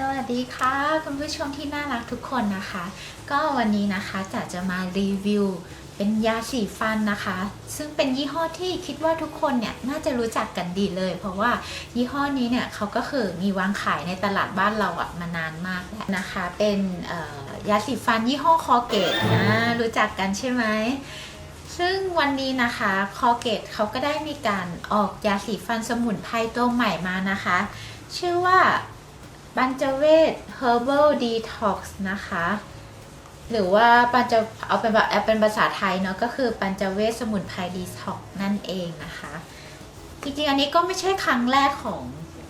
สวัสดีค่ะคุณผู้ชมที่น่ารักทุกคนนะคะ ก็วันนี้นะคะจะจะมารีวิว เป็นยาสีฟันนะคะ ซึ่งเป็นยี่ห้อที่คิดว่าทุกคนเนี่ยน่าจะรู้จักกันดีเลย เพราะว่ายี่ห้อนี้เนี่ยเขาก็คือมีวางขายในตลาดบ้านเราอะมานานมากแล้วนะคะ เป็นยาสีฟันยี่ห้อคอเกตนะรู้จักกันใช่ไหมซึ่งวันนี้นะคะคอเกตเขาก็ได้มีการออกยาสีฟันสมุนไพรตัวใหม่มานะคะ ชื่อว่า ปัญจเวท Herbal Detox นะคะ หรือว่าปัญจเอาเป็นแบบเอาเป็นภาษาไทยเนาะก็คือปัญจเวทสมุนไพร Detox นั่นเองนะคะ จริงๆ อันนี้ก็ไม่ใช่ครั้งแรกของ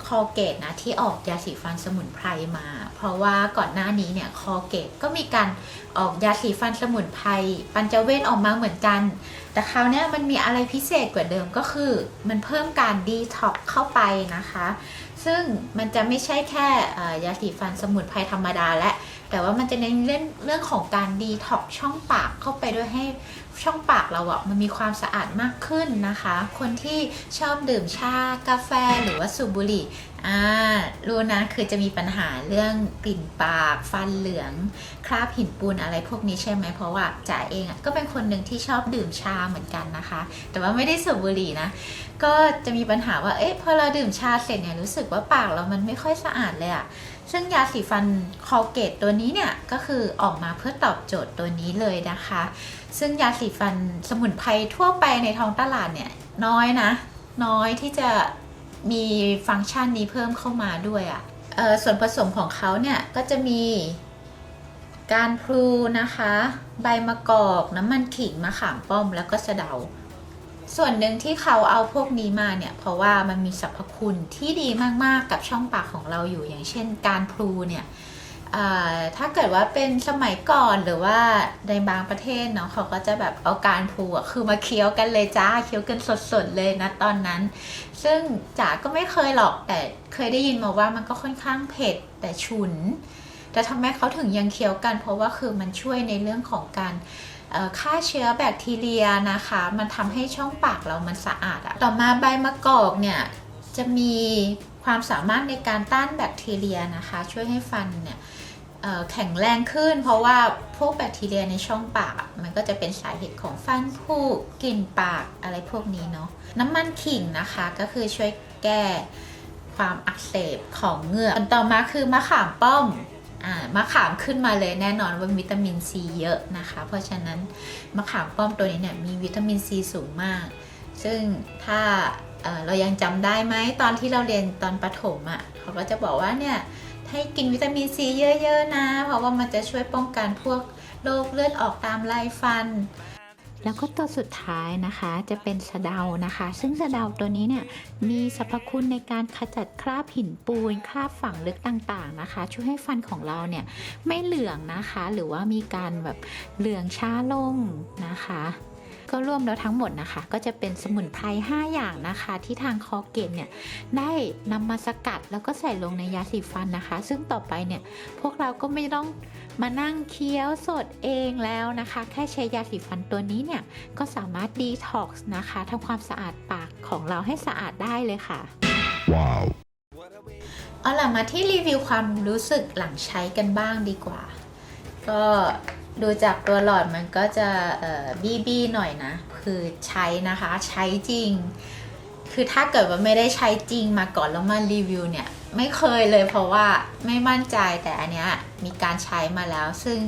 คอเกตนะที่ออกยาสีฟันสมุนไพรมา เพราะว่าก่อนหน้านี้เนี่ยคอเกตก็มีการออกยาสีฟันสมุนไพรปัญจเวทออกมาเหมือนกัน แต่คราวนี้มันมีอะไรพิเศษกว่าเดิมก็คือ มันเพิ่มการดีท็อกเข้าไปนะคะ ซึ่งมันจะไม่ใช่แค่ยาสีฟันสมุนไพรธรรมดาและ แต่ว่ามันจะเน้นเรื่องเรื่องของการดีท็อกช่องปากเข้าไปด้วยให้ช่องปากเราอะมันมีความสะอาดมากขึ้นนะคะ คนที่ชอบดื่มชากาแฟหรือว่าสูบบุหรี่ อ่ารู้นะคือจะมีปัญหาเรื่องกลิ่นปากฟันเหลือง คราบหินปูนอะไรพวกนี้ใช่ไหมเพราะว่าจ๋าเองอะก็เป็นคนหนึ่งที่ชอบดื่มชาเหมือนกันนะคะ แต่ว่าไม่ได้สูบบุหรี่นะ ก็จะมีปัญหาว่าเอ๊ะพอเราดื่มชาเสร็จเนี่ยรู้สึกว่าปากเรามันไม่ค่อยสะอาดเลยอะซึ่งยาสีฟันคอเกตตัวนี้เนี่ยก็คือออกมาเพื่อตอบโจทย์ตัวนี้เลยนะคะ ซึ่งยาสีฟันสมุนไพรทั่วไปในท้องตลาดเนี่ยน้อยนะ น้อยที่จะ มีฟังก์ชันนี้เพิ่มเข้ามาด้วยอะ่ะส่วนผสมของเขาเนี่ยก็จะมีการพลูนะคะ ใบมะกอกน้ำมันขิงมะขามป้อมแล้วก็สะเดา ส่วนหนึ่งที่เขาเอาพวกนี้มาเนี่ย เพราะว่ามันมีสรรพคุณที่ดีมากๆกับช่องปากของเราอยู่อย่างเช่น การพลูเนี่ย ถ้าเกิดว่าเป็นสมัยก่อนหรือว่าในบางประเทศเนาะเขาก็จะแบบเอาการพูอะคือมาเคี้ยวกันเลยจ้าเคี้ยวกันสดๆเลยนะตอนนั้น ซึ่งจ๋าก็ไม่เคยหรอกแต่เคยได้ยินมาว่ามันก็ค่อนข้างเผ็ดแต่ฉุน แต่ทำไมเขาถึงยังเคี้ยวกัน เพราะว่าคือมันช่วยในเรื่องของการฆ่าเชื้อแบคทีเรียนะคะ มันทำให้ช่องปากเรามันสะอาดอะต่อมาใบมะกอกเนี่ยจะมี ความสามารถในการต้านแบคทีเรียนะคะ ช่วยให้ฟันเนี่ยแข็งแรงขึ้น เพราะว่าพวกแบคทีเรียในช่องปาก มันก็จะเป็นสาเหตุของฟันผุกลิ่นปากอะไรพวกนี้เนาะน้ำมันขิงนะคะก็คือช่วยแก้ความอักเสบของเหงือกส่วนต่อมาคือมะขามป้อมอมะขามขึ้นมาเลยแน่นอนว่าวิตามินซีเยอะนะคะ เพราะฉะนั้นมะขามป้อมตัวนี้เนี่ยมีวิตามินซีสูงมาก ซึ่งถ้าเเรายังจำได้ไหมตอนที่เราเรียนตอนประถมอะ่ะเขาก็จะบอกว่าเนี่ยให้กินวิตามินซีเยอะๆนะ เพราะว่ามันจะช่วยป้องกันพวกโรคเลือดออกตามลายฟัน แล้วก็ตัวสุดท้ายนะคะจะเป็นสะเดานะคะ ซึ่งสะเดาตัวนี้เนี่ยมีสรรพคุณในการขจัดคราบหินปูนคราบฝังลึกต่างๆนะคะ ช่วยให้ฟันของเราเนี่ยไม่เหลืองนะคะ หรือว่ามีการแบบเหลืองช้าลงนะคะ ก็รวมแล้วทั้งหมดนะคะ ก็จะเป็นสมุนไพร 5 อย่างนะคะ ที่ทางคอเกตเนี่ยได้นำมาสกัดแล้วก็ใส่ลงในยาสีฟันนะคะ ซึ่งต่อไปเนี่ยพวกเราก็ไม่ต้องมานั่งเคี้ยวสดเองแล้วนะคะ แค่ใช้ยาสีฟันตัวนี้เนี่ยก็สามารถดีท็อกซ์นะคะทำความสะอาดปากของเราให้สะอาดได้เลยค่ะ Wow. เอาล่ะมาที่รีวิวความรู้สึกหลังใช้กันบ้างดีกว่า ก็ ดูจากตัวหลอดมันก็จะบี้บี้หน่อยนะ คือใช้นะคะใช้จริง คือถ้าเกิดว่าไม่ได้ใช้จริงมาก่อนแล้วมารีวิวเนี่ย ไม่เคยเลยเพราะว่าไม่มั่นใจแต่อันเนี้ยมีการใช้มาแล้ว ซึ่ง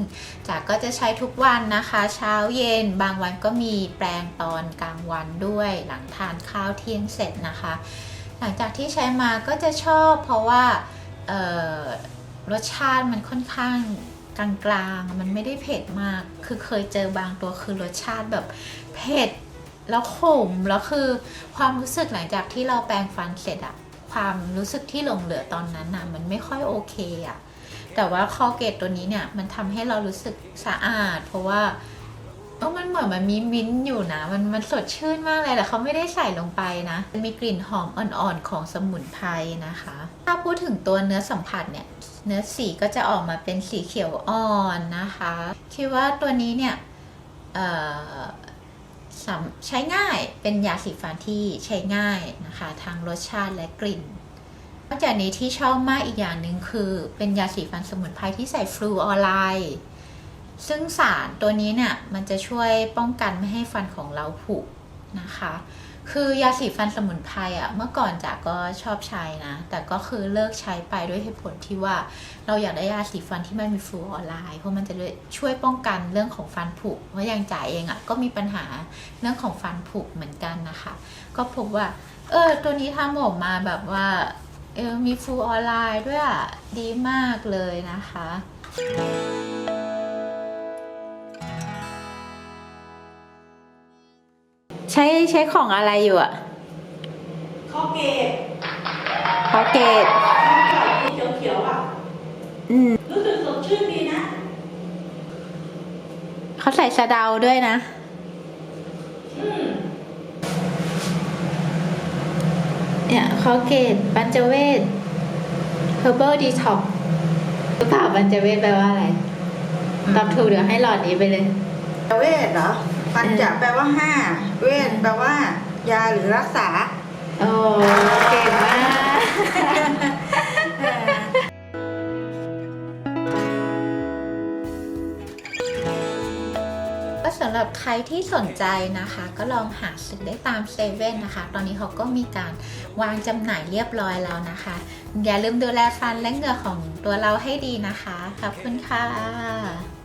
จากก็จะใช้ทุกวันนะคะ เช้าเย็นบางวันก็มีแปลงตอนกลางวันด้วยหลังทานข้าวเที่ยงเสร็จนะคะ หลังจากที่ใช้มาก็จะชอบเพราะว่ารสชาติมันค่อนข้าง กลางๆ มันไม่ได้เผ็ดมาก คือเคยเจอบางตัวคือรสชาติแบบเผ็ดแล้วขมแล้วคือความรู้สึกหลังจากที่เราแปรงฟันเสร็จอะความรู้สึกที่หลงเหลือตอนนั้นนะมันไม่ค่อยโอเคอะแต่ว่าคอเกตตัวนี้เนี่ยมันทำให้เรารู้สึกสะอาด เพราะว่าเออมันเหมือนมันมีมิ้นท์อยู่นะ มันมันสดชื่นมากเลยแต่เขาไม่ได้ใส่ลงไปนะ มีกลิ่นหอมอ่อนๆของสมุนไพรนะคะ ถ้าพูดถึงตัวเนื้อสัมผัสเนี่ย เนื้อสีก็จะออกมาเป็นสีเขียวอ่อนนะคะ คิดว่าตัวนี้เนี่ยใช้ง่ายเป็นยาสีฟันที่ใช้ง่ายนะคะทางรสชาติและกลิ่นนอกจากนี้ที่ชอบมากอีกอย่างหนึ่งคือ เป็นยาสีฟันสมุนไพรที่ใส่ฟลูออไรด์ซึ่งสารตัวนี้เนี่ยมันจะช่วยป้องกันไม่ให้ฟันของเราผุนะคะ คือยาสีฟันสมุนไพรอะเมื่อก่อนจ๋าก็ชอบใช้นะ แต่ก็คือเลิกใช้ไปด้วยเหตุผลที่ว่าเราอยากได้ยาสีฟันที่ไมันมีฟลูออไรด์เพราะมันจะช่วยป้องกันเรื่องของฟันผุเพราะอย่างจ๋าเองอะก็มีปัญหาเรื่องของฟันผุเหมือนกันนะคะ ก็พบว่า เออ ตัวนี้ทำออกมาแบบว่าเออมีฟลูออไรด์ด้วยอะดีมากเลยนะคะ ใช้ใช้ของอะไรอยู่อะข้าวเกตคอเกตที่เขียวๆอะ อืมรู้สึกสดชื่นดีนะ เขาใส่สะเดาด้วยนะ อืมเนี่ยคอเกตปัญจเวท herbal detox รู้เปล่าปัญจเวทแปลว่าอะไร ตอบถูกเดี๋ยวให้หลอดนี้ไปเลย เวทเหรอ ปัญจะแปลว่าห้าเวทแปลว่า ยาหรือรักษา โอ้เก่งมากก็สำหรับใครที่สนใจนะคะ ก็ลองหาซื้อได้ตามเซเว่นนะคะ ตอนนี้เขาก็มีการวางจำหน่ายเรียบร้อยแล้วนะคะ อย่าลืมดูแลฟันและเหงื่อของตัวเราให้ดีนะคะ ขอบคุณค่ะ